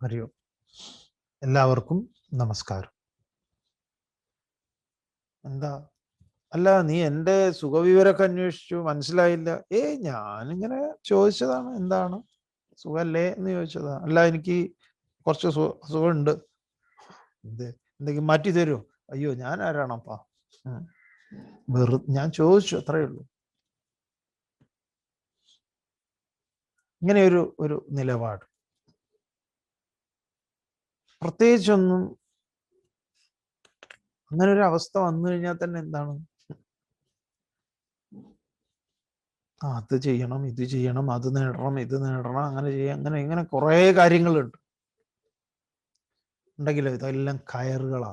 ഹരി ഓം എല്ലാവർക്കും നമസ്കാരം. എന്താ? അല്ല നീ എന്റെ സുഖവിവരമൊക്കെ അന്വേഷിച്ചു മനസ്സിലായില്ല. ഏ ഞാനിങ്ങനെ ചോദിച്ചതാണ് എന്താണ്? സുഖല്ലേ എന്ന് ചോദിച്ചതാണ് അല്ല എനിക്ക് കുറച്ച് സുഖമുണ്ട്. എന്ത് എന്തെങ്കിലും മാറ്റി തരുമോ അയ്യോ ഞാൻ ആരാണപ്പാ? വെറു ഞാൻ ചോദിച്ചു അത്രയേ ഉള്ളൂ. ഇങ്ങനെ ഒരു ഒരു നിലപാട്. പ്രത്യേകിച്ചൊന്നും അങ്ങനെ ഒരു അവസ്ഥ വന്നു കഴിഞ്ഞാൽ തന്നെ എന്താണ്? അത് ചെയ്യണം ഇത് ചെയ്യണം അത് നേടണം ഇത് നേടണം അങ്ങനെ ചെയ്യാം അങ്ങനെ ഇങ്ങനെ കുറേ കാര്യങ്ങളുണ്ട്. ഉണ്ടെങ്കിലോ ഇതെല്ലാം കയറുകളാ.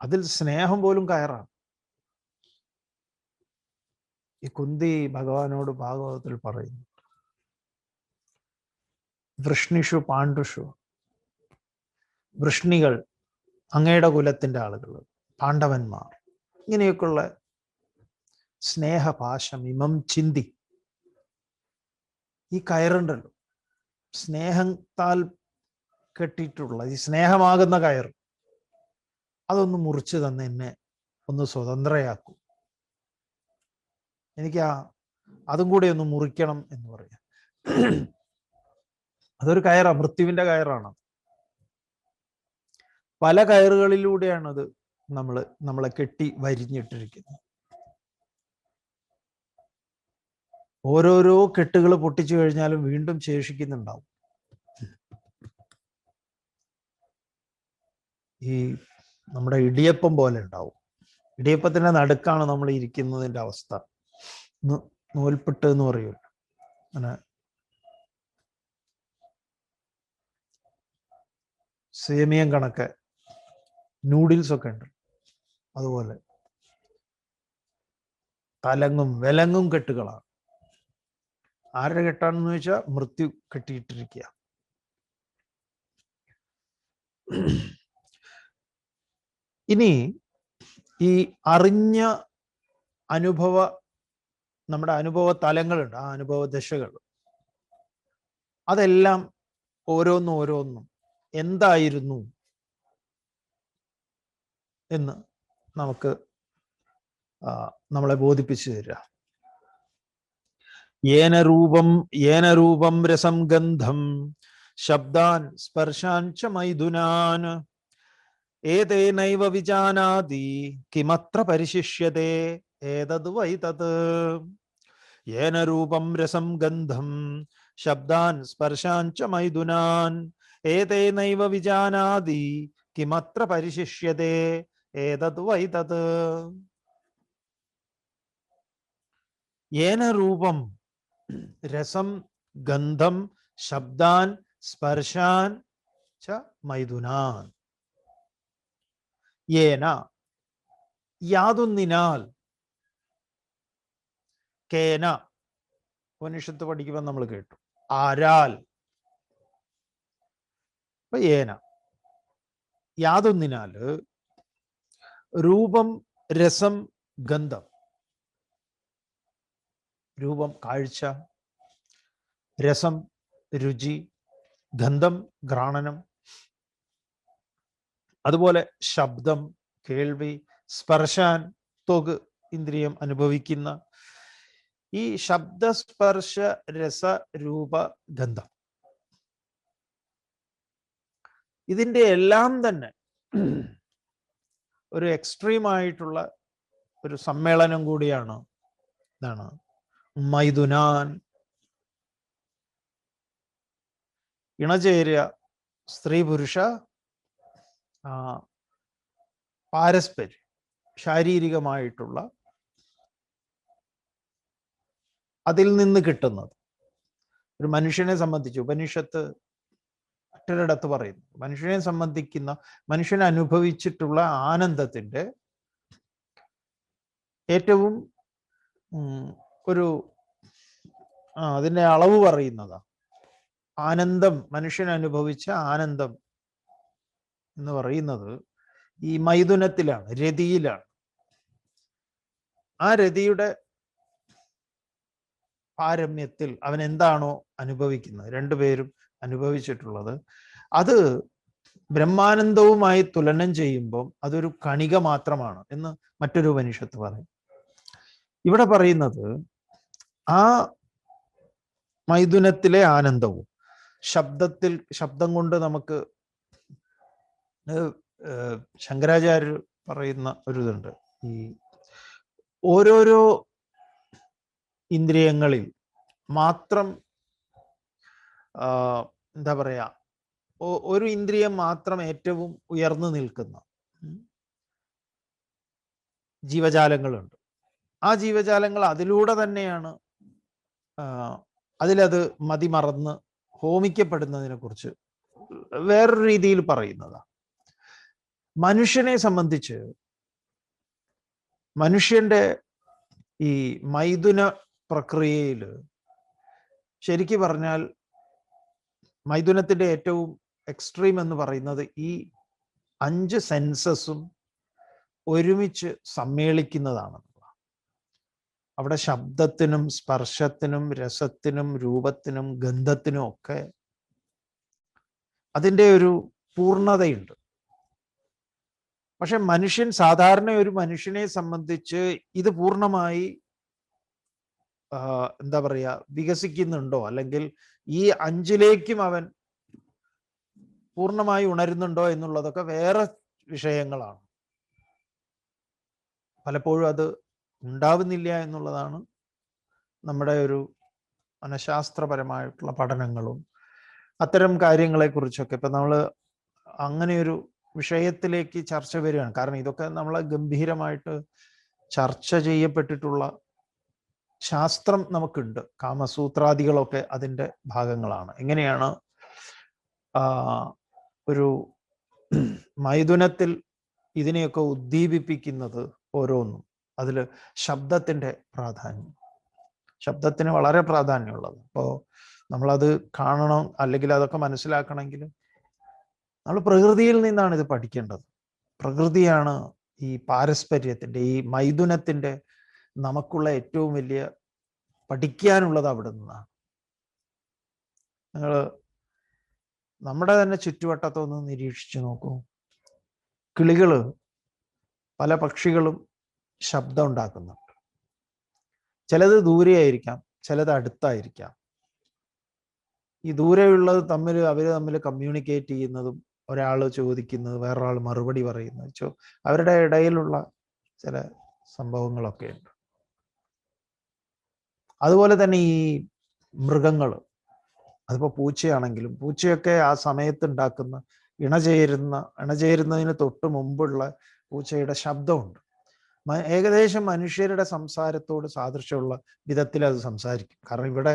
അതിൽ സ്നേഹം പോലും കയറാണ് ഈ കുന്തി ഭഗവാനോട് ഭാഗവതത്തിൽ പറയുന്നു വൃഷ്ണിഷു പാണ്ഡുഷു. വൃഷ്ണികൾ അങ്ങയുടെ കുലത്തിന്റെ ആളുകൾ പാണ്ഡവന്മാർ. ഇങ്ങനെയൊക്കെയുള്ള സ്നേഹപാശം ഇമം ചിന്തി. ഈ കയറുണ്ടല്ലോ. സ്നേഹത്താൽ കെട്ടിയിട്ടുള്ള ഈ സ്നേഹമാകുന്ന കയർ. അതൊന്ന് മുറിച്ച് തന്നെ എന്നെ ഒന്ന് സ്വതന്ത്രയാക്കും. എനിക്ക് ആ അതും കൂടെ ഒന്ന് മുറിക്കണം എന്ന് പറയാം. അതൊരു കയറാ മൃത്യുവിന്റെ കയറാണ്. പല കയറുകളിലൂടെയാണ് അത് നമ്മൾ നമ്മളെ കെട്ടി വരിഞ്ഞിട്ടിരിക്കുന്നത് ഓരോരോ കെട്ടുകൾ പൊട്ടിച്ചു കഴിഞ്ഞാലും വീണ്ടും ശേഷിക്കുന്നുണ്ടാവും. ഈ നമ്മുടെ ഇടിയപ്പം പോലെ ഉണ്ടാവും. ഇടിയപ്പത്തിന്റെ നടുക്കാണ് നമ്മൾ ഇരിക്കുന്നതിന്റെ അവസ്ഥ. നൂൽപ്പെട്ട് എന്ന് പറയുമല്ലോ അങ്ങനെ സേമിയം കണക്ക് നൂഡിൽസ് ഒക്കെ ഉണ്ട്. അതുപോലെ തലങ്ങും വിലങ്ങും കെട്ടുകളാണ്. ആരുടെ കെട്ടാണെന്ന് വെച്ചാൽ മൃത്യു കെട്ടിയിട്ടിരിക്കുക. ഇനി ഈ അറിഞ്ഞ അനുഭവ നമ്മുടെ അനുഭവ തലങ്ങളുണ്ട് ആ അനുഭവ ദശകൾ. അതെല്ലാം ഓരോന്നും ഓരോന്നും എന്തായിരുന്നു എന്ന് നമുക്ക് നമ്മളെ ബോധിപ്പിച്ചു തരിക. ഏന രൂപം ഏന രൂപം രസം ഗന്ധം ശബ്ദാൻ സ്പർശാൻ ച മൈഥുനാൻ ഏതേനൈവ വിജാനാതി കിമത്ര പരിശിഷ്യതേ ഏതത് വൈ തത്. ഏന രൂപം രസം ഗന്ധം ശബ്ദാൻ സ്പർശാൻ ച മൈഥുനാൻ ഏതേനൈവ വിജാനാതി കിമത്ര പരിശിഷ്യതേ? ഏതത് വൈ തത്? ഏന രൂപം രസം ഗന്ധം ശബ്ദാൻ സ്പർശാൻ ച മൈഥുനാൻ. ഏന യാതൊന്നിനാൽ കേന. ഉപനിഷത്ത് പഠിക്കുമ്പോൾ നമ്മൾ കേട്ടു. ആരാൽ അപ്പൊ ഏന. യാതൊന്നിനാല് രൂപം രസം ഗന്ധം. രൂപം കാഴ്ച. രസം രുചി. ഗന്ധം ഘ്രാണനം. അതുപോലെ ശബ്ദം കേൾവി സ്പർശാൻ തൊക് ഇന്ദ്രിയം അനുഭവിക്കുന്ന. ഈ ശബ്ദസ്പർശ രസ രൂപ ഗന്ധം. ഇതിന്റെ എല്ലാം തന്നെ ഒരു എക്സ്ട്രീം ആയിട്ടുള്ള ഒരു സമ്മേളനം കൂടിയാണ് ഇതാണ് മൈതുനാൻ ഇണചേരുക സ്ത്രീ പുരുഷ ആ, പാരസ്പര്യം ശാരീരികമായിട്ടുള്ള അതിൽ നിന്ന് കിട്ടുന്നത്. ഒരു മനുഷ്യനെ സംബന്ധിച്ച് ഉപനിഷത്ത് മറ്റൊരിടത്ത് പറയുന്നു. മനുഷ്യനെ സംബന്ധിക്കുന്ന മനുഷ്യൻ അനുഭവിച്ചിട്ടുള്ള ആനന്ദത്തിന്റെ ഏറ്റവും ഒരു അതിന്റെ അളവ് പറയുന്നതാ. ആനന്ദം മനുഷ്യൻ അനുഭവിച്ച ആനന്ദം എന്ന് പറയുന്നത് ഈ മൈഥുനത്തിലാണ് രതിയിലാണ്. ആ രതിയുടെ പാരമ്യത്തിൽ അവൻ എന്താണോ അനുഭവിക്കുന്നത്? രണ്ടുപേരും അനുഭവിച്ചിട്ടുള്ളത്. അത് ബ്രഹ്മാനന്ദവുമായി തുലനം ചെയ്യുമ്പം അതൊരു കണിക മാത്രമാണ് എന്ന് മറ്റൊരു ഉപനിഷത്ത് പറയും. ഇവിടെ പറയുന്നത് ആ മൈഥുനത്തിലെ ആനന്ദവും ശബ്ദത്തിൽ ശബ്ദം കൊണ്ട് നമുക്ക് ശങ്കരാചാര്യർ പറയുന്ന ഒരു ഇതുണ്ട്. ഈ ഓരോരോ ഇന്ദ്രിയങ്ങളിൽ മാത്രം എന്താ പറയാ ഒരു ഇന്ദ്രിയം മാത്രം ഏറ്റവും ഉയർന്നു നിൽക്കുന്ന ജീവജാലങ്ങളുണ്ട്. ആ ജീവജാലങ്ങൾ അതിലൂടെ തന്നെയാണ് അതിലത് മതിമറന്ന് ഹോമിക്കപ്പെടുന്നതിനെ കുറിച്ച് വേറൊരു രീതിയിൽ പറയുന്നതാണ് മനുഷ്യനെ സംബന്ധിച്ച് മനുഷ്യന്റെ ഈ മൈഥുന പ്രക്രിയയിൽ ശരിക്കു പറഞ്ഞാൽ മൈഥുനത്തിന്റെ ഏറ്റവും എക്സ്ട്രീം എന്ന് പറയുന്നത് ഈ അഞ്ച് സെൻസസും ഒരുമിച്ച് സമ്മേളിക്കുന്നതാണ്. അവിടെ ശബ്ദത്തിനും സ്പർശത്തിനും രസത്തിനും രൂപത്തിനും ഗന്ധത്തിനും ഒക്കെ അതിന്റെ ഒരു പൂർണതയുണ്ട്. പക്ഷെ മനുഷ്യൻ സാധാരണ ഒരു മനുഷ്യനെ സംബന്ധിച്ച് ഇത് പൂർണമായി എന്താ പറയാ വികസിക്കുന്നുണ്ടോ? അല്ലെങ്കിൽ ഈ അഞ്ചിലേക്കും അവൻ പൂർണമായി ഉണരുന്നുണ്ടോ എന്നുള്ളതൊക്കെ വേറെ വിഷയങ്ങളാണ്. പലപ്പോഴും അത് ഉണ്ടാവുന്നില്ല എന്നുള്ളതാണ് നമ്മുടെ ഒരു മനഃശാസ്ത്രപരമായിട്ടുള്ള പഠനങ്ങളും അത്തരം കാര്യങ്ങളെക്കുറിച്ചൊക്കെ. ഇപ്പൊ നമ്മൾ അങ്ങനെയൊരു വിഷയത്തിലേക്ക് ചർച്ച വരികയാണ്. കാരണം ഇതൊക്കെ നമ്മളെ ഗംഭീരമായിട്ട് ചർച്ച ചെയ്യപ്പെട്ടിട്ടുള്ള ശാസ്ത്രം നമുക്കുണ്ട്. കാമസൂത്രാദികളൊക്കെ അതിന്റെ ഭാഗങ്ങളാണ്. എങ്ങനെയാണ് ഒരു മൈഥുനത്തിൽ ഇതിനെയൊക്കെ ഉദ്ദീപിപ്പിക്കുന്നത് ഓരോന്നും. അതിൽ ശബ്ദത്തിന്റെ പ്രാധാന്യം. ശബ്ദത്തിന് വളരെ പ്രാധാന്യമുള്ളത്. അപ്പോൾ നമ്മളത് കാണണം അല്ലെങ്കിൽ അതൊക്കെ മനസ്സിലാക്കണമെങ്കിൽ നമ്മൾ പ്രകൃതിയിൽ നിന്നാണ് ഇത് പഠിക്കേണ്ടത്. പ്രകൃതിയാണ് ഈ പാരസ്പര്യത്തിന്റെ ഈ മൈഥുനത്തിന്റെ നമുക്കുള്ള ഏറ്റവും വലിയ പഠിക്കാനുള്ളത് അവിടെ നിന്നാണ്. നിങ്ങൾ നമ്മുടെ തന്നെ ചുറ്റുവട്ടത്തൊന്ന് നിരീക്ഷിച്ചു നോക്കൂ. കിളികൾ പല പക്ഷികളും ശബ്ദം ഉണ്ടാക്കുന്നുണ്ട്. ചിലത് ദൂരെയായിരിക്കാം ചിലത് അടുത്തായിരിക്കാം. ഈ ദൂരെയുള്ളത് തമ്മിൽ അവർ തമ്മിൽ കമ്മ്യൂണിക്കേറ്റ് ചെയ്യുന്നതും ഒരാൾ ചോദിക്കുന്നത് വേറൊരാൾ മറുപടി പറയുന്നത് അവരുടെ ഇടയിലുള്ള ചില സംഭവങ്ങളൊക്കെ ഉണ്ട് അതുപോലെ തന്നെ ഈ മൃഗങ്ങൾ അതിപ്പോൾ പൂച്ചയാണെങ്കിലും പൂച്ചയൊക്കെ ആ സമയത്ത് ഉണ്ടാക്കുന്ന ഇണചേരുന്ന ഇണചേരുന്നതിന് തൊട്ട് മുമ്പുള്ള പൂച്ചയുടെ ശബ്ദമുണ്ട്. ഏകദേശം മനുഷ്യരുടെ സംസാരത്തോട് സാദൃശ്യമുള്ള വിധത്തിൽ അത് സംസാരിക്കും. കാരണം ഇവിടെ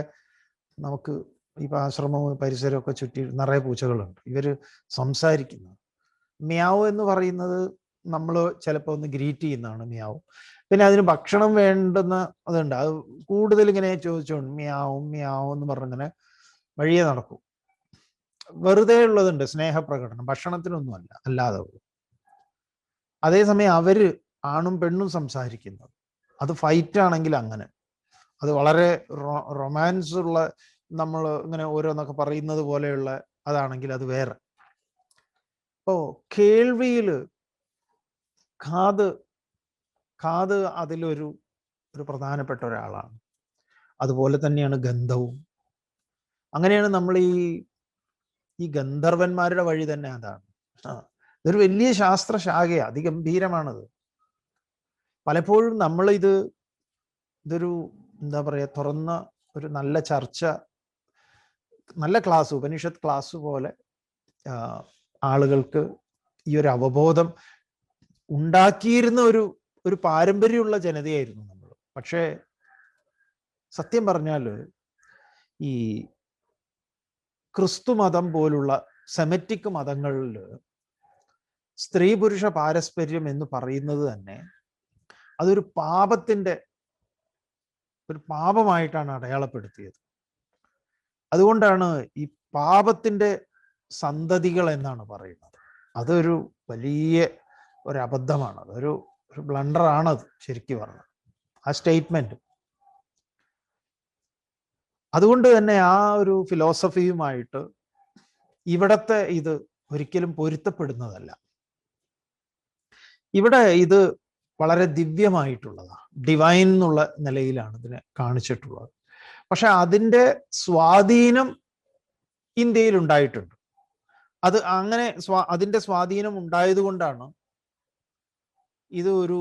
നമുക്ക് ഇപ്പൊ ആശ്രമവും പരിസരമൊക്കെ ചുറ്റി നിറയെ പൂച്ചകളുണ്ട്. ഇവർ സംസാരിക്കുന്നത് മ്യാവ് എന്ന് പറയുന്നത് നമ്മൾ ചിലപ്പോൾ ഒന്ന് ഗ്രീറ്റ് ചെയ്യുന്നതാണ് മ്യാവ്. പിന്നെ അതിന് ഭക്ഷണം വേണ്ടുന്ന അതുണ്ട്. അത് കൂടുതൽ ഇങ്ങനെ ചോദിച്ചോണ്ട് മ്യാവും മ്യാവും എന്ന് പറഞ്ഞിങ്ങനെ വഴിയെ നടക്കും. വെറുതെ ഉള്ളതുണ്ട് സ്നേഹപ്രകടനം. ഭക്ഷണത്തിനൊന്നുമല്ല അല്ലാതെ അതേസമയം അവർ ആണും പെണ്ണും സംസാരിക്കുന്നത്. അത് ഫൈറ്റ് ആണെങ്കിൽ അങ്ങനെ. അത് വളരെ റൊമാൻസ് ഉള്ള നമ്മൾ ഇങ്ങനെ ഓരോന്നൊക്കെ പറയുന്നത് പോലെയുള്ള അതാണെങ്കിൽ അത് വേറെ. ഓ കേൾവിയിൽ കാത് ഖാദ് അതിലൊരു ഒരു പ്രധാനപ്പെട്ട ഒരാളാണ്. അതുപോലെ തന്നെയാണ് ഗന്ധവും. അങ്ങനെയാണ് നമ്മൾ ഈ ഈ ഗന്ധർവന്മാരുടെ വഴി തന്നെ അതാണ്. ഇതൊരു വലിയ ശാസ്ത്ര ശാഖയാണ് അതിഗംഭീരമാണത്. പലപ്പോഴും നമ്മൾ ഇത് ഇതൊരു എന്താ പറയുക തുറന്ന ഒരു നല്ല ചർച്ച നല്ല ക്ലാസ് ഉപനിഷത്ത് ക്ലാസ് പോലെ ആളുകൾക്ക് ഈ ഒരു അവബോധം ഉണ്ടാക്കിയിരുന്ന ഒരു ഒരു പാരമ്പര്യമുള്ള ജനതയായിരുന്നു നമ്മൾ. പക്ഷേ സത്യം പറഞ്ഞാൽ ഈ ക്രിസ്തു മതം പോലുള്ള സെമറ്റിക് മതങ്ങളിൽ സ്ത്രീ പുരുഷ പാരസ്പര്യം എന്ന് പറയുന്നത് തന്നെ അതൊരു പാപത്തിന്റെ ഒരു പാപമായിട്ടാണ് അടയാളപ്പെടുത്തിയത്. അതുകൊണ്ടാണ് ഈ പാപത്തിന്റെ സന്തതികൾ എന്നാണ് പറയുന്നത്. അതൊരു വലിയ ഒരു അബദ്ധമാണ് ഒരു ബ്ലണ്ടർ ആണത് ശരിക്കും പറഞ്ഞത് ആ സ്റ്റേറ്റ്മെന്റ് അതുകൊണ്ട് തന്നെ ആ ഒരു ഫിലോസഫിയുമായിട്ട് ഇവിടത്തെ ഇത് ഒരിക്കലും പൊരുത്തപ്പെടുന്നതല്ല. ഇവിടെ ഇത് വളരെ ദിവ്യമായിട്ടുള്ളതാണ്. ഡിവൈൻ എന്നുള്ള നിലയിലാണ് ഇതിനെ കാണിച്ചിട്ടുള്ളത്. പക്ഷെ അതിന്റെ സ്വാധീനം ഇന്ത്യയിൽ ഉണ്ടായിട്ടുണ്ട്. അത് അങ്ങനെ സ്വാ അതിന്റെ സ്വാധീനം ഉണ്ടായതുകൊണ്ടാണ് ഇത് ഒരു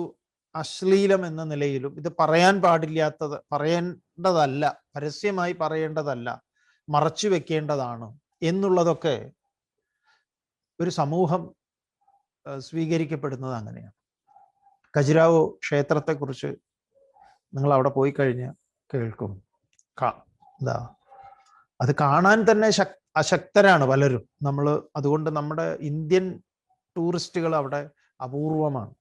അശ്ലീലം എന്ന നിലയിലും ഇത് പറയാൻ പാടില്ലാത്തത് പറയേണ്ടതല്ല പരസ്യമായി പറയേണ്ടതല്ല മറച്ചു വെക്കേണ്ടതാണ് എന്നുള്ളതൊക്കെ ഒരു സമൂഹം സ്വീകരിക്കപ്പെടുന്നത് അങ്ങനെയാണ്. ഖജുരാവോ ക്ഷേത്രത്തെക്കുറിച്ച് നിങ്ങൾ അവിടെ പോയി കഴിഞ്ഞ് കേൾക്കും എന്താ അത് കാണാൻ തന്നെ ശക് അശക്തരാണ് പലരും. നമ്മൾ അതുകൊണ്ട് നമ്മുടെ ഇന്ത്യൻ ടൂറിസ്റ്റുകൾ അവിടെ അപൂർവമാണ്.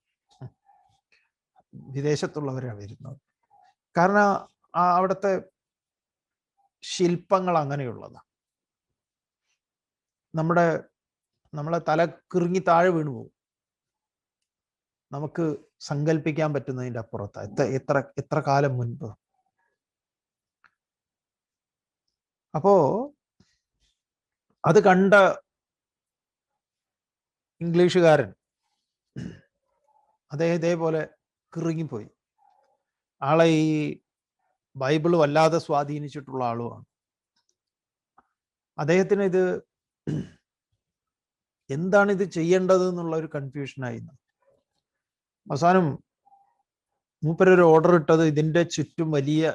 വിദേശത്തുള്ളവരാണ് വരുന്നത്. കാരണം അവിടുത്തെ ശില്പങ്ങൾ അങ്ങനെയുള്ളതാണ് നമ്മുടെ നമ്മളെ തല കിറുങ്ങി താഴെ വീണു പോകും നമുക്ക് സങ്കല്പിക്കാൻ പറ്റുന്നതിന്റെ അപ്പുറത്ത്. എത്ര എത്ര എത്ര കാലം മുൻപ്? അപ്പോ അത് കണ്ട ഇംഗ്ലീഷുകാരൻ അദ്ദേഹം ഇതേപോലെ കിറുങ്ങിപ്പോയി ആളെ ഈ ബൈബിൾ വല്ലാതെ സ്വാധീനിച്ചിട്ടുള്ള ആളുമാണ്. അദ്ദേഹത്തിന് ഇത് എന്താണ് ഇത് ചെയ്യേണ്ടത് എന്നുള്ള ഒരു കൺഫ്യൂഷനായി അവസാനം മൂപ്പരൊരു ഓർഡർ ഇട്ടത് ഇതിന്റെ ചുറ്റും വലിയ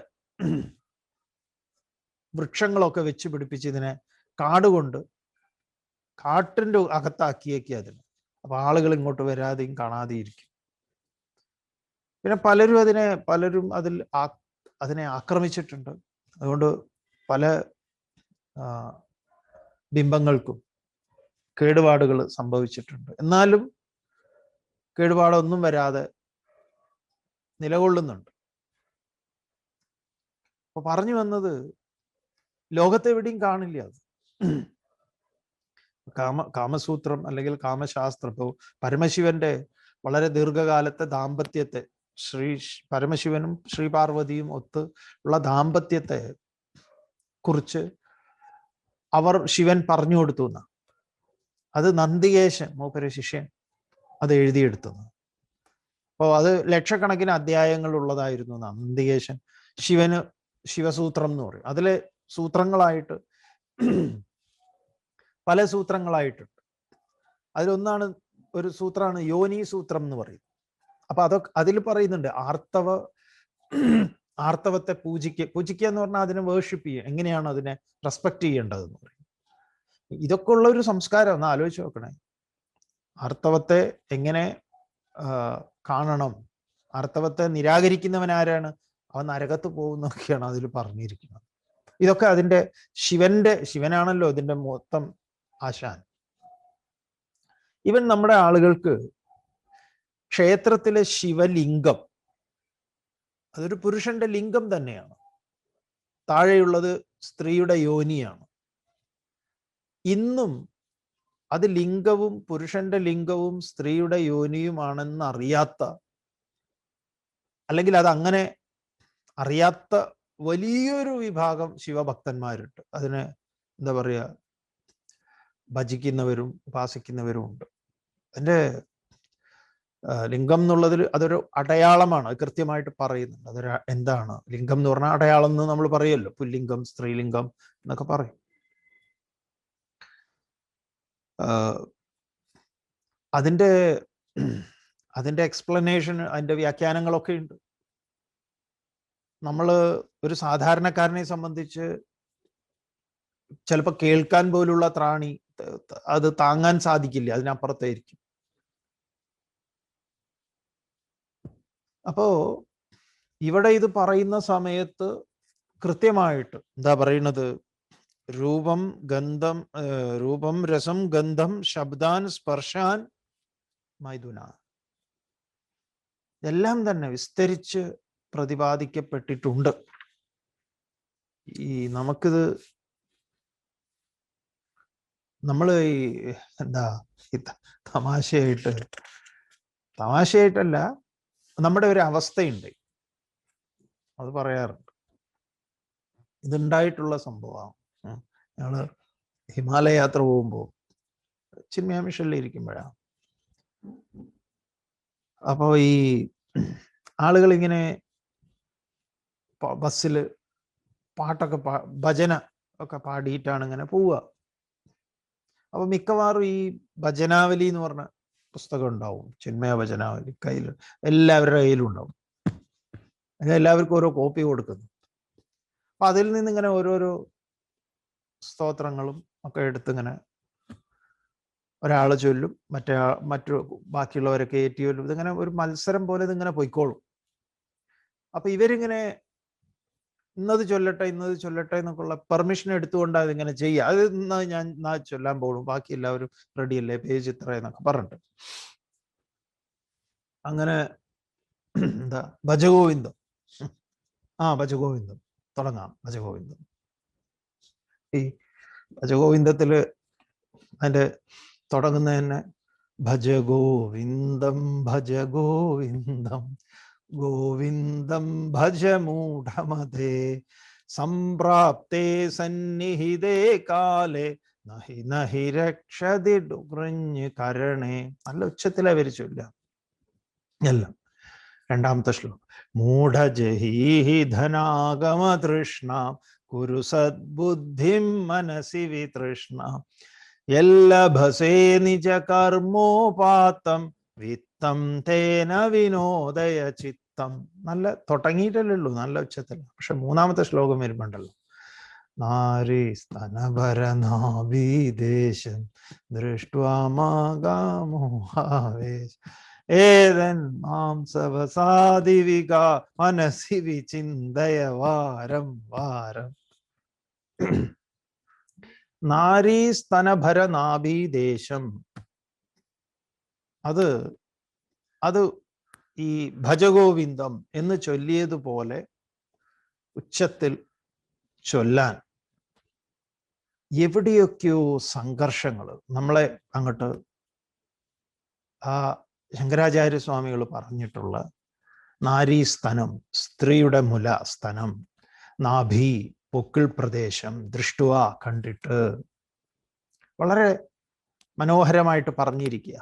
വൃക്ഷങ്ങളൊക്കെ വെച്ച് പിടിപ്പിച്ച് ഇതിനെ കാട് കൊണ്ട് കാട്ടിന്റെ അകത്താക്കിയേക്കുക അതിന്. അപ്പൊ ആളുകൾ ഇങ്ങോട്ട് വരാതെയും കാണാതെയും ഇരിക്കും. പിന്നെ പലരും അതിനെ പലരും അതിൽ അതിനെ ആക്രമിച്ചിട്ടുണ്ട്. അതുകൊണ്ട് പല ബിംബങ്ങൾക്കും കേടുപാടുകൾ സംഭവിച്ചിട്ടുണ്ട്. എന്നാലും കേടുപാടൊന്നും വരാതെ നിലകൊള്ളുന്നുണ്ട്. അപ്പൊ പറഞ്ഞു വന്നത് ലോകത്തെവിടെയും കാണില്ല അത്. കാമ കാമസൂത്രം അല്ലെങ്കിൽ കാമശാസ്ത്രം. ഇപ്പോൾ പരമശിവന്റെ വളരെ ദീർഘകാലത്തെ ദാമ്പത്യത്തെ ശ്രീ പരമശിവനും ശ്രീ പാർവതിയും ഒത്ത് ഉള്ള ദാമ്പത്യത്തെ കുറിച്ച് അവർ ശിവൻ പറഞ്ഞു കൊടുത്തു എന്ന. അത് നന്ദികേശൻ മൂപ്പര ശിഷ്യൻ അത് എഴുതിയെടുത്തത് അപ്പോൾ അത് ലക്ഷക്കണക്കിന് അധ്യായങ്ങൾ ഉള്ളതായിരുന്നു നന്ദികേശൻ. ശിവന് ശിവസൂത്രം എന്ന് പറയും. അതിലെ സൂത്രങ്ങളായിട്ട് പല സൂത്രങ്ങളായിട്ടുണ്ട്. അതിലൊന്നാണ് ഒരു സൂത്രമാണ് യോനി സൂത്രം എന്ന് പറയും അപ്പൊ അതൊക്കെ അതിൽ പറയുന്നുണ്ട് ആർത്തവ ആർത്തവത്തെ പൂജിക്ക പൂജിക്കുക എന്ന് പറഞ്ഞാൽ അതിനെ വേർഷിപ്പ് ചെയ്യുക. എങ്ങനെയാണ് അതിനെ റെസ്പെക്ട് ചെയ്യേണ്ടതെന്ന് പറയും. ഇതൊക്കെ ഉള്ള ഒരു സംസ്കാരം. ഒന്ന് ആലോചിച്ച് നോക്കണേ. ആർത്തവത്തെ എങ്ങനെ കാണണം? ആർത്തവത്തെ നിരാകരിക്കുന്നവൻ ആരാണ്? അവൻ നരകത്ത് പോകുന്നൊക്കെയാണ് അതിൽ പറഞ്ഞിരിക്കുന്നത്. ഇതൊക്കെ അതിന്റെ ശിവന്റെ ശിവനാണല്ലോ ഇതിന്റെ മൊത്തം ആശാൻ. ഇവൻ നമ്മുടെ ആളുകൾക്ക് ക്ഷേത്രത്തിലെ ശിവലിംഗം. അതൊരു പുരുഷന്റെ ലിംഗം തന്നെയാണ്. താഴെയുള്ളത് സ്ത്രീയുടെ യോനിയാണ്. ഇന്നും അത് ലിംഗവും പുരുഷന്റെ ലിംഗവും സ്ത്രീയുടെ യോനിയുമാണെന്ന് അറിയാത്ത അല്ലെങ്കിൽ അത് അങ്ങനെ അറിയാത്ത വലിയൊരു വിഭാഗം ശിവഭക്തന്മാരുണ്ട്. അതിന് എന്താ പറയുക? ഭജിക്കുന്നവരും ഉപാസിക്കുന്നവരും ഉണ്ട്. അതിന്റെ ലിംഗം എന്നുള്ളതിൽ അതൊരു അടയാളമാണ്. കൃത്യമായിട്ട് പറയുന്നുണ്ട്. അതൊരു എന്താണ്? ലിംഗം എന്ന് പറഞ്ഞാൽ അടയാളം എന്ന് നമ്മൾ പറയുമല്ലോ. പുല്ലിംഗം സ്ത്രീലിംഗം എന്നൊക്കെ പറയും. അതിന്റെ അതിന്റെ എക്സ്പ്ലനേഷൻ അതിന്റെ വ്യാഖ്യാനങ്ങളൊക്കെ ഉണ്ട്. നമ്മൾ ഒരു സാധാരണക്കാരനെ സംബന്ധിച്ച് ചിലപ്പോൾ കേൾക്കാൻ പോലുള്ള ത്രാണി അത് താങ്ങാൻ സാധിക്കില്ല. അതിനപ്പുറത്തായിരിക്കും. അപ്പോ ഇവിടെ ഇത് പറയുന്ന സമയത്ത് കൃത്യമായിട്ട് എന്താ പറയുന്നത്? രൂപം ഗന്ധം രൂപം രസം ഗന്ധം ശബ്ദാൻ സ്പർശാൻ മൈഥുന. എല്ലാം തന്നെ വിസ്തരിച്ച് പ്രതിപാദിക്കപ്പെട്ടിട്ടുണ്ട്. ഈ നമുക്കിത് നമ്മൾ ഈ എന്താ തമാശയായിട്ട് തമാശയായിട്ടല്ല നമ്മുടെ ഒരു അവസ്ഥയുണ്ട്. അത് പറയാറുണ്ട്. ഇതുണ്ടായിട്ടുള്ള സംഭവമാണ്. ഞങ്ങൾ ഹിമാലയ യാത്ര പോകുമ്പോൾ ചിന്മയ മിഷനിൽ ഇരിക്കുമ്പോഴാണ് അപ്പോൾ ഈ ആളുകൾ ഇങ്ങനെ ബസ്സിൽ പാട്ടൊക്കെ പാ ഭജന ഒക്കെ പാടിയിട്ടാണ് ഇങ്ങനെ പോവുക. അപ്പൊ മിക്കവാറും ഈ ഭജനാവലി എന്ന് പറഞ്ഞ പുസ്തകം ഉണ്ടാവും ചിന്മയ ഭജനാവലി കയ്യിൽ എല്ലാവരുടെ കയ്യിലും ഉണ്ടാവും അങ്ങനെ എല്ലാവർക്കും ഓരോ കോപ്പി കൊടുക്കുന്നു. അപ്പൊ അതിൽ നിന്ന് ഇങ്ങനെ ഓരോരോ സ്തോത്രങ്ങളും ഒക്കെ എടുത്ത് ഇങ്ങനെ ഒരാൾ ചൊല്ലും മറ്റേ മറ്റു ബാക്കിയുള്ളവരൊക്കെ ഏറ്റി ചൊല്ലും. ഇതിങ്ങനെ ഒരു മത്സരം പോലെ ഇതിങ്ങനെ പൊയ്ക്കോളും. അപ്പൊ ഇവരിങ്ങനെ ഇന്നത് ചൊല്ലട്ടെ ഇന്നത് ചൊല്ലട്ടെ എന്നൊക്കെയുള്ള പെർമിഷൻ എടുത്തുകൊണ്ട് അതിങ്ങനെ ചെയ്യുക. അത് ഇന്ന് ഞാൻ നാ ചൊല്ലാൻ പോകും ബാക്കി എല്ലാവരും റെഡി അല്ലേ? പേജ് ഇത്ര എന്നൊക്കെ പറഞ്ഞിട്ട്. അങ്ങനെ എന്താ? ഭജഗോവിന്ദം. ആ ഭജഗോവിന്ദം. തുടങ്ങാം. ഭജഗോവിന്ദം. ഈ ഭജഗോവിന്ദത്തിൽ അതിന്റെ തുടങ്ങുന്ന തന്നെ ഭജ ഗോവിന്ദം ഭജ ഗോവിന്ദം ഗോവിന്ദം ഭജ മൂഢമതേ സംപ്രാപ്തേ സന്നിഹിതേ കാലേ. നഹി നഹി രക്ഷതി ഡുകൃഞ്ഞ് കരണേ. നല്ല ഉച്ചത്തിലാ വരിച്ചില്ല എല്ലാം. രണ്ടാമത്തെ ശ്ലോകം. മൂഢജഹീഹി ധനാഗമ തൃഷ്ണ കുരു സദ്ബുദ്ധിം മനസി വിതൃഷ്ണ. എല്ലഭസേ നിജ കർമ്മോപാത്തം വിത്തം തേന വിനോദയ ചിത്തം. നല്ല തുടങ്ങിയിട്ടല്ലേ ഉള്ളൂ നല്ല ഉച്ചത്തിൽ. പക്ഷെ മൂന്നാമത്തെ ശ്ലോകം വരുമ്പോണ്ടല്ലോ. നാരി സ്തനഭരനാഭീദേശം ദൃഷ്ട്വാമാകാമോഹാവേശ ഏതൻ മാംസവസാദിവിക മനസി വിചിന്തയ വാരം വാരം. നാരീ സ്തനഭര നാഭീദേശം അത് അത് ഈ ഭജഗോവിന്ദം എന്ന് ചൊല്ലിയതുപോലെ ഉച്ചത്തിൽ ചൊല്ലാൻ എവിടെയൊക്കെയോ സംഘർഷങ്ങൾ നമ്മളെ അങ്ങോട്ട് ആ ശങ്കരാചാര്യ സ്വാമികൾ പറഞ്ഞിട്ടുള്ള നാരീസ്തനം സ്ത്രീയുടെ മുല സ്തനം നാഭി പൊക്കിൾ പ്രദേശം ദൃഷ്ടുവ കണ്ടിട്ട് വളരെ മനോഹരമായിട്ട് പറഞ്ഞിരിക്കുക.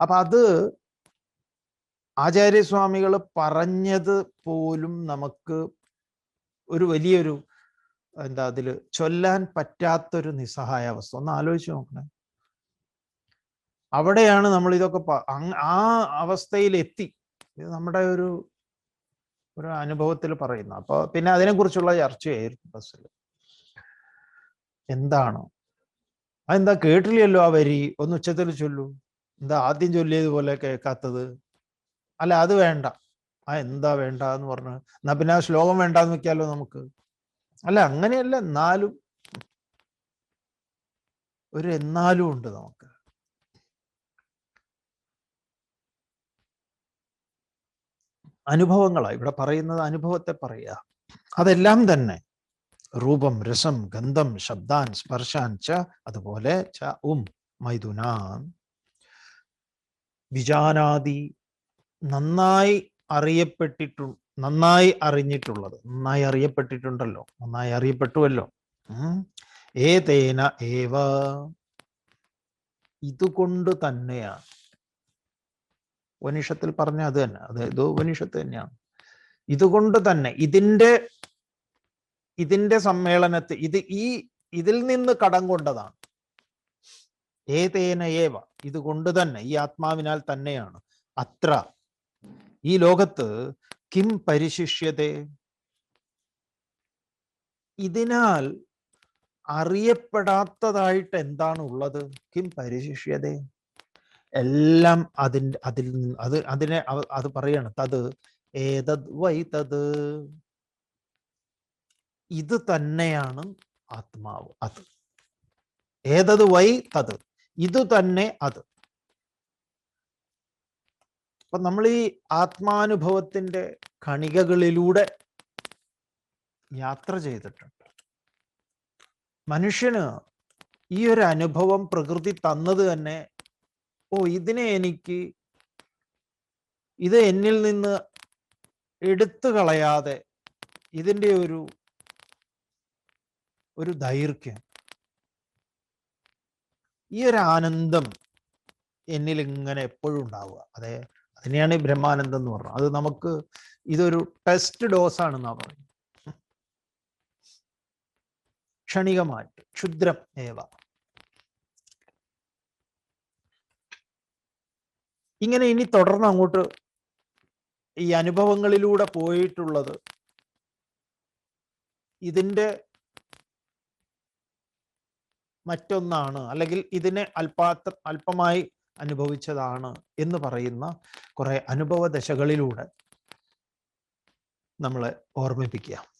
അപ്പൊ അത് ആചാര്യസ്വാമികൾ പറഞ്ഞത് പോലും നമുക്ക് ഒരു വലിയൊരു എന്താ അതിൽ ചൊല്ലാൻ പറ്റാത്തൊരു നിസ്സഹായാവസ്ഥ. ഒന്ന് ആലോചിച്ച് നോക്കണേ. അവിടെയാണ് നമ്മൾ ഇതൊക്കെ ആ അവസ്ഥയിൽ എത്തി ഇത് നമ്മുടെ ഒരു ഒരു അനുഭവത്തിൽ പറയുന്ന. അപ്പൊ പിന്നെ അതിനെക്കുറിച്ചുള്ള ചർച്ചയായിരുന്നു ബസ്സിൽ. എന്താണ്? അതെന്താ കേട്ടില്ലല്ലോ ആ വരി? ഒന്ന് ഉച്ചത്തിൽ ചൊല്ലൂ. എന്താ ആദ്യം ചൊല്ലിയതുപോലെ കേൾക്കാത്തത്? അല്ല അത് വേണ്ട. ആ എന്താ വേണ്ട എന്ന് പറഞ്ഞു. എന്നാ പിന്നെ ആ ശ്ലോകം വേണ്ടാന്ന് വെക്കാലോ നമുക്ക്? അല്ല അങ്ങനെയല്ല എന്നാലും ഒരു എന്നാലും ഉണ്ട് നമുക്ക്. അനുഭവങ്ങളാ ഇവിടെ പറയുന്നത് അനുഭവത്തെ പറയുക. അതെല്ലാം തന്നെ. രൂപം രസം ഗന്ധം ശബ്ദാൻ സ്പർശാൻ ച അതുപോലെ ച ഉം മൈഥുനാൻ വിജാനാദി നന്നായി അറിയപ്പെട്ടിട്ടു നന്നായി അറിഞ്ഞിട്ടുള്ളത്. നന്നായി അറിയപ്പെട്ടിട്ടുണ്ടല്ലോ. നന്നായി അറിയപ്പെട്ടുവല്ലോ. ഏതേന ഏവ? ഇതുകൊണ്ട് തന്നെയാണ് ഉപനിഷത്തിൽ പറഞ്ഞ അത് തന്നെ. അത് ഇത് ഉപനിഷത്ത് തന്നെയാണ്. ഇതുകൊണ്ട് തന്നെ ഇതിന്റെ ഇതിന്റെ സമ്മേളനത്തെ ഇത് ഈ ഇതിൽ നിന്ന് കടം കൊണ്ടതാണ്. ഏതേന ഏവ? ഇതുകൊണ്ട് തന്നെ. ഈ ആത്മാവിനാൽ തന്നെയാണ്. അത്ര. ഈ ലോകത്ത് കിം പരിശിഷ്യതേ? ഇതിനാൽ അറിയപ്പെടാത്തതായിട്ട് എന്താണ് ഉള്ളത് കിം പരിശിഷ്യതേ. എല്ലാം അതിന്റെ അതിൽ അത് അതിനെ അത് പറയാണ് തത് ഏതത് വൈ തത് ഇത് തന്നെയാണ് ആത്മാവ് അത്. ഏതത് വൈ തത് ഇത് തന്നെ അത്. അപ്പൊ നമ്മൾ ഈ ആത്മാനുഭവത്തിന്റെ കണികകളിലൂടെ യാത്ര ചെയ്തിട്ടുണ്ട്. മനുഷ്യന് ഈ ഒരു അനുഭവം പ്രകൃതി തന്നത് തന്നെ ഓ ഇതിനെ എനിക്ക് ഇത് എന്നിൽ നിന്ന് എടുത്തു കളയാതെ ഇതിന്റെ ഒരു ഒരു ദൈർഘ്യം. ഈ ഒരു ആനന്ദം എന്നിൽ ഇങ്ങനെ എപ്പോഴും ഉണ്ടാവുക. അതെ അതിനെയാണ് ഈ ബ്രഹ്മാനന്ദം എന്ന് പറഞ്ഞത്. അത് നമുക്ക് ഇതൊരു ടെസ്റ്റ് ഡോസ് ആണെന്നാ പറയുന്നത്. ക്ഷണികമായിട്ട് ക്ഷുദ്രം ഏവ. ഇങ്ങനെ ഇനി തുടർന്ന് അങ്ങോട്ട് ഈ അനുഭവങ്ങളിലൂടെ പോയിട്ടുള്ളത് ഇതിന്റെ മറ്റൊന്നാണ്. അല്ലെങ്കിൽ ഇതിനെ അല്പാത്ര അല്പമായി അനുഭവിച്ചതാണ് എന്ന് പറയുന്ന കുറെ അനുഭവ ദശകളിലൂടെ നമ്മളെ ഓർമ്മിപ്പിക്കുക.